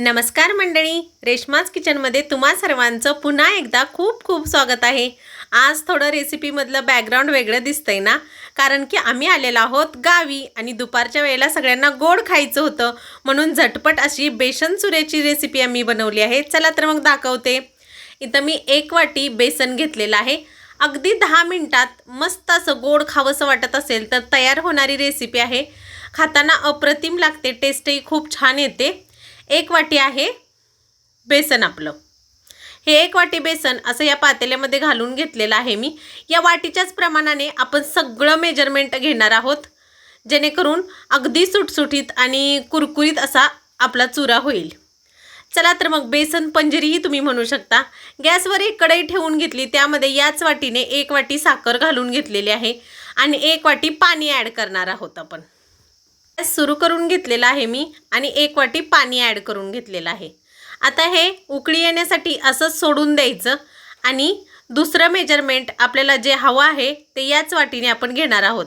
नमस्कार मंडळी रेश्माज किचनमध्ये तुम्हा सर्वांचं पुन्हा एकदा खूप खूप स्वागत आहे. आज थोडं रेसिपीमधलं बॅकग्राऊंड वेगळं दिसतंय ना? कारण की आम्ही आलेलो आहोत गावी आणि दुपारच्या वेळेला सगळ्यांना गोड खायचं होतं. म्हणून झटपट अशी बेसन सुऱ्याची रेसिपी आम्ही बनवली आहे. चला तर मग दाखवते. इथं मी एक वाटी बेसन घेतलेलं आहे. अगदी दहा मिनटात मस्त असं गोड खावंसं वाटत असेल तर तयार होणारी रेसिपी आहे. खाताना अप्रतिम लागते टेस्टही खूप छान येते. एक वाटी आहे बेसन आपलं. हे एक वाटी बेसन असं या पातेल्यामध्ये घालून घेतलेलं आहे मी. या वाटीच्याच प्रमाणाने आपण सगळं मेजरमेंट घेणार आहोत. जेणेकरून अगदी सुटसुटीत आणि कुरकुरीत असा आपला चुरा होईल. चला तर मग बेसन पंजरीही तुम्ही म्हणू शकता. गॅसवर एक कढई ठेवून घेतली. त्यामध्ये याच वाटीने एक वाटी साखर घालून घेतलेली आहे. आणि एक वाटी पाणी ॲड करणार आहोत आपण. गॅस सुरू करून घेतलेला आहे मी आणि एक वाटी पाणी ॲड करून घेतलेलं आहे. आता हे उकळी येण्यासाठी असंच सोडून द्यायचं आणि दुसरं मेजरमेंट आपल्याला जे हवं आहे ते याच वाटीने आपण घेणार आहोत.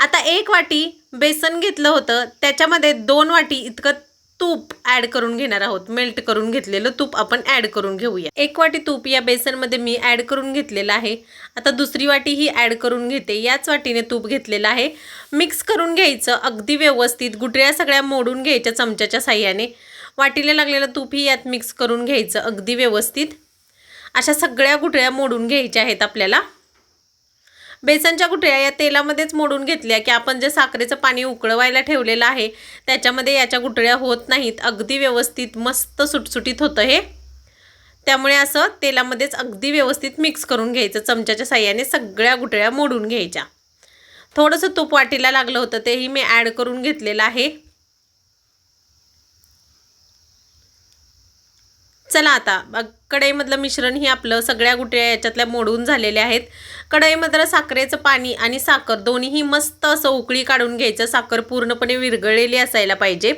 आता एक वाटी बेसन घेतलं होतं त्याच्यामध्ये दोन वाटी इतकं तूप ॲड करून घेणार आहोत. मेल्ट करून घेतलेलं तूप आपण ॲड करून घेऊया. एक वाटी तूप या बेसनमध्ये मी ॲड करून घेतलेलं आहे. आता दुसरी वाटी ही ॲड करून घेते. याच वाटीने तूप घेतलेलं आहे. मिक्स करून घ्यायचं. अगदी व्यवस्थित गुटऱ्या सगळ्या मोडून घ्यायच्या चमच्याच्या साह्याने. वाटीला लागलेलं तूपही यात मिक्स करून घ्यायचं. अगदी व्यवस्थित. अशा सगळ्या गुटळ्या मोडून घ्यायच्या आहेत आपल्याला. बेसनच्या गुठळ्या या तेलामध्येच मोडून घेतल्या की आपण जे साखरेचं पाणी उकळवायला ठेवलेलं आहे त्याच्यामध्ये याच्या गुठळ्या होत नाहीत. अगदी व्यवस्थित मस्त सुटसुटीत होतं हे. त्यामुळे असं तेलामध्येच अगदी व्यवस्थित मिक्स करून घ्यायचं. चमच्याच्या साह्याने सगळ्या गुठळ्या मोडून घ्यायच्या. थोडंसं तूप वाटीला लागलं होतं तेही मी ॲड करून घेतलेलं आहे. चला आता. बघ कढईमधलं मिश्रण ही आपलं सगळ्या गुटळ्या याच्यातल्या मोडून झालेल्या आहेत. कढईमधलं साखरेचं पाणी आणि साखर दोन्हीही मस्त असं उकळी काढून घ्यायचं. साखर पूर्णपणे विरघळलेली असायला पाहिजे.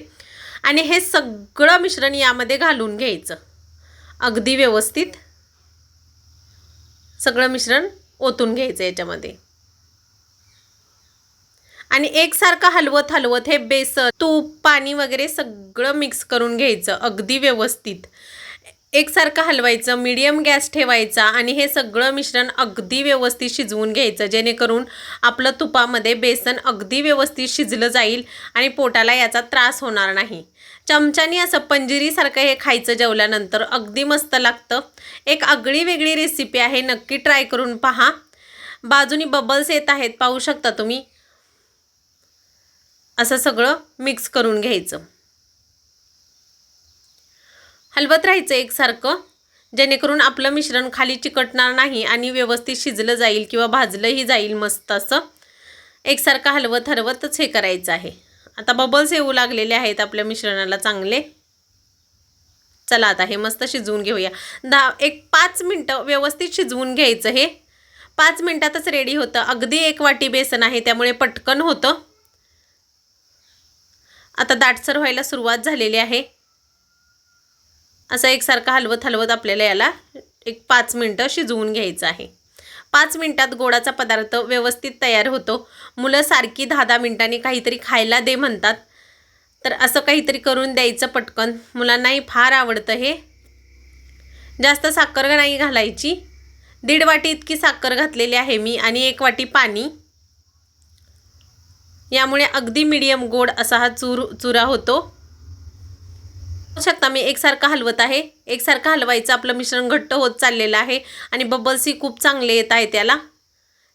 आणि हे सगळं मिश्रण यामध्ये घालून घ्यायचं. अगदी व्यवस्थित. सगळं मिश्रण ओतून घ्यायचं याच्यामध्ये. आणि एकसारखं हलवत हलवत हे बेसन तूप पाणी वगैरे सगळं मिक्स करून घ्यायचं. अगदी व्यवस्थित. एकसारखं हलवायचं मीडियम गॅस ठेवायचा आणि हे सगळं मिश्रण अगदी व्यवस्थित शिजवून घ्यायचं. जेणेकरून आपलं तुपामध्ये बेसन अगदी व्यवस्थित शिजलं जाईल आणि पोटाला याचा त्रास होणार नाही. चमच्यानी असं पंजिरीसारखं हे खायचं जेवल्यानंतर अगदी मस्त लागतं. एक आगळी वेगळी रेसिपी आहे नक्की ट्राय करून पहा. बाजूनी बबल्स येत आहेत पाहू शकता तुम्ही? असं सगळं मिक्स करून घ्यायचं. हलवत राहायचं एकसारखं. जेणेकरून आपलं मिश्रण खाली चिकटणार नाही आणि व्यवस्थित शिजलं जाईल किंवा भाजलंही जाईल मस्त असं. एकसारखं हलवत हलवतच हे करायचं आहे. आता बबल्स येऊ लागलेले आहेत आपल्या मिश्रणाला चांगले. चला आता हे मस्त शिजवून घेऊया. दहा एक पाच मिनटं व्यवस्थित शिजवून घ्यायचं हे. पाच मिनटातच रेडी होतं. अगदी एक वाटी बेसन आहे त्यामुळे पटकन होतं. आता दाटसर व्हायला सुरुवात झालेली आहे. असं एकसारखं हलवत हलवत आपल्याला याला एक पाच मिनटं शिजवून घ्यायचं आहे. पाच मिनटात गोडाचा पदार्थ व्यवस्थित तयार होतो. मुलं सारखी दहा दहा मिनटांनी काहीतरी खायला दे म्हणतात. तर असं काहीतरी करून द्यायचं पटकन. मुलांनाही फार आवडतं हे. जास्त साखर नाही घालायची. दीड वाटी इतकी साखर घातलेली आहे मी आणि एक वाटी पाणी. यामुळे अगदी मिडियम गोड असा हा चूर चुरा होतो. शकता मी एकसारखं हलवत आहे. एकसारखं हलवायचं आपलं मिश्रण घट्ट होत चाललेलं आहे आणि बबल्सही खूप चांगले येत आहे त्याला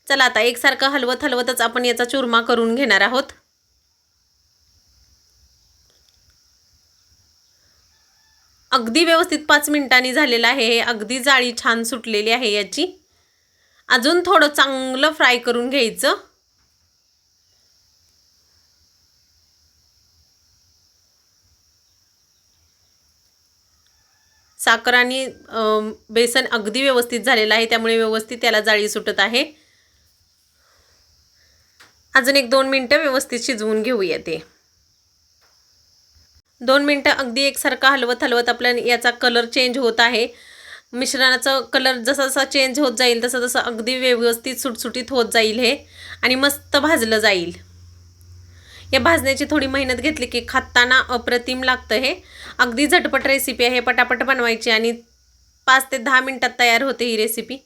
चला आता एकसारखं हलवत हलवतच आपण याचा चुरमा करून घेणार आहोत. अगदी व्यवस्थित पाच मिनिटांनी झालेलं आहे. हे अगदी जाळी छान सुटलेली आहे याची. अजून थोडं चांगलं फ्राय करून घ्यायचं. साखर आणि बेसन अगदी व्यवस्थित झालेलं आहे त्यामुळे व्यवस्थित त्याला जाळी सुटत आहे. अजून एक दोन मिनटं व्यवस्थित शिजवून घेऊया ते. दोन मिनटं अगदी एकसारखा हलवत हलवत आपल्या याचा कलर चेंज होत आहे. मिश्रणाचा कलर जसा जसा चेंज होत जाईल तसं तसं अगदी व्यवस्थित सुटसुटीत होत जाईल हे. आणि मस्त भाजलं जाईल. या भाजण्याची थोडी मेहनत घेतली की खाताना अप्रतिम लागतं हे. अगदी झटपट रेसिपी आहे पटापट बनवायची आणि पाच ते दहा मिनटात तयार होते ही रेसिपी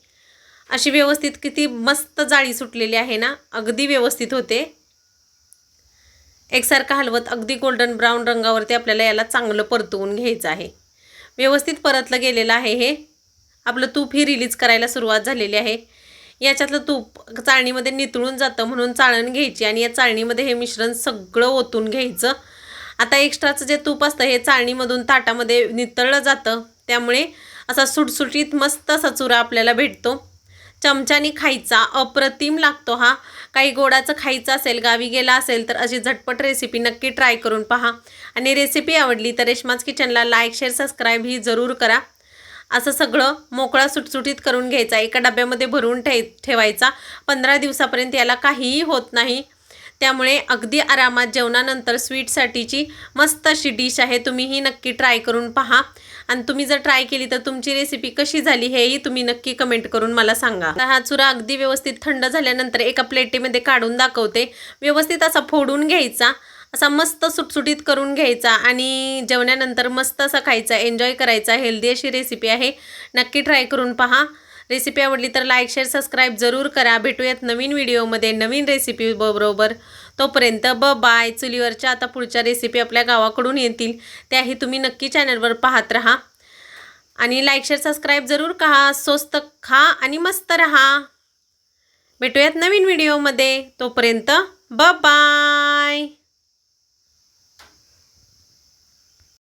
अशी व्यवस्थित किती मस्त जाळी सुटलेली आहे ना अगदी व्यवस्थित होते. एकसारखं हलवत अगदी गोल्डन ब्राऊन रंगावरती आपल्याला याला चांगलं परतवून घ्यायचं आहे. व्यवस्थित परतलं गेलेलं आहे हे. आपलं तूप ही रिलीज करायला सुरुवात झालेली आहे. याच्यातलं तूप चाळणीमध्ये नितळून जातं म्हणून चाळण घ्यायची आणि या चाळणीमध्ये हे मिश्रण सगळं ओतून घ्यायचं. आता एक्स्ट्राचं जे तूप असतं हे चाळणीमधून ताटामध्ये नितळलं जातं. त्यामुळे असा सुटसुटीत मस्त असा चुरा आपल्याला भेटतो. चमच्याने खायचा अप्रतिम लागतो हा. काही गोडाचं खायचं असेल गावी गेला असेल तर अशी झटपट रेसिपी नक्की ट्राय करून पहा. आणि रेसिपी आवडली तर रेशमाज किचनला लाईक शेअर सबस्क्राईब ही जरूर करा. असं सगळं मोकळा सुटसुटीत करून घ्यायचा. एका डब्यामध्ये भरून ठे ठेवायचा. पंधरा दिवसापर्यंत याला काहीही होत नाही. त्यामुळे अगदी आरामात जेवणानंतर स्वीटसाठीची मस्त अशी डिश आहे. तुम्हीही नक्की ट्राय करून पहा. आणि तुम्ही जर ट्राय केली तर तुमची रेसिपी कशी झाली हेही तुम्ही नक्की कमेंट करून मला सांगा. तर हा चुरा अगदी व्यवस्थित थंड झाल्यानंतर एका प्लेटीमध्ये काढून दाखवते. व्यवस्थित असा फोडून घ्यायचा. असा मस्त सुटसुटीत करून घ्यायचा आणि जेवणानंतर मस्त असा खायचा एन्जॉय करायचा. हेल्दी अशी रेसिपी आहे. नक्की ट्राय करून पहा. रेसिपी आवडली तर लाईक शेअर सबस्क्राईब जरूर करा. भेटूयात नवीन व्हिडिओमध्ये नवीन रेसिपी बरोबर. तोपर्यंत ब बाय चुलीवरच्या आता पुढच्या रेसिपी आपल्या गावाकडून येतील. त्याही तुम्ही नक्की चॅनलवर पाहत राहा. आणि लाईक शेअर सबस्क्राईब जरूर खा स्वस्त खा आणि मस्त रहा. भेटूयात नवीन व्हिडिओमध्ये तोपर्यंत ब बाय